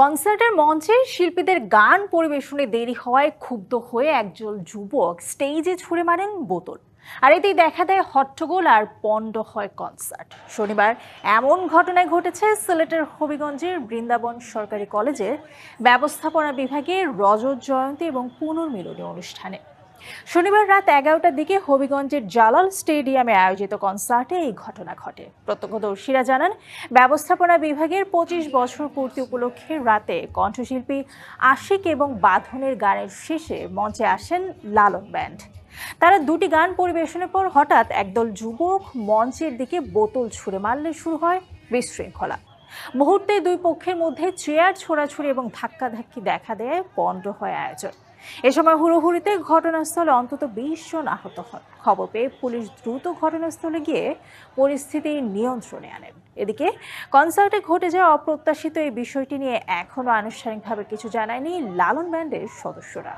কনসার্টের মঞ্চে শিল্পীদের গান পরিবেশনে দেরি হওয়ায় ক্ষুব্ধ হয়ে একজন যুবক স্টেজে ছুঁড়ে মারেন বোতল। আর এতেই দেখা দেয় হট্টগোল আর পণ্ড হয় কনসার্ট। শনিবার এমন ঘটনায় ঘটেছে, সিলেটের হবিগঞ্জের বৃন্দাবন সরকারি কলেজের ব্যবস্থাপনা বিভাগে রজত জয়ন্তী এবং পুনর্মিলনী অনুষ্ঠানে। শনিবার রাত এগারোটার দিকে হবিগঞ্জের জালাল স্টেডিয়ামে আয়োজিত কনসার্টে এই ঘটনা ঘটে। প্রত্যক্ষদর্শীরা জানান, ব্যবস্থাপনা বিভাগের পঁচিশ বছর পূর্তি উপলক্ষে রাতে কণ্ঠশিল্পী আশিক এবং বাঁধনের গানের শেষে মঞ্চে আসেন লালন ব্যান্ড। তারা দুটি গান পরিবেশনের পর হঠাৎ একদল যুবক মঞ্চের দিকে বোতল ছুঁড়ে মারলে শুরু হয় বিশৃঙ্খলা। মুহূর্তে দুই পক্ষের মধ্যে চেয়ার ছোড়াছুড়ি এবং ধাক্কাধাক্কি দেখা দেয় পণ্ড হয় আয়োজন। এ সময় হুড়োহুড়িতে ঘটনাস্থলে অন্তত বিশ জন আহত হন। খবর পেয়ে পুলিশ দ্রুত ঘটনাস্থলে গিয়ে পরিস্থিতি নিয়ন্ত্রণে আনেন। এদিকে কনসার্টে ঘটে যাওয়া অপ্রত্যাশিত এই বিষয়টি নিয়ে এখনও আনুষ্ঠানিকভাবে কিছু জানায়নি লালন ব্যান্ডের সদস্যরা।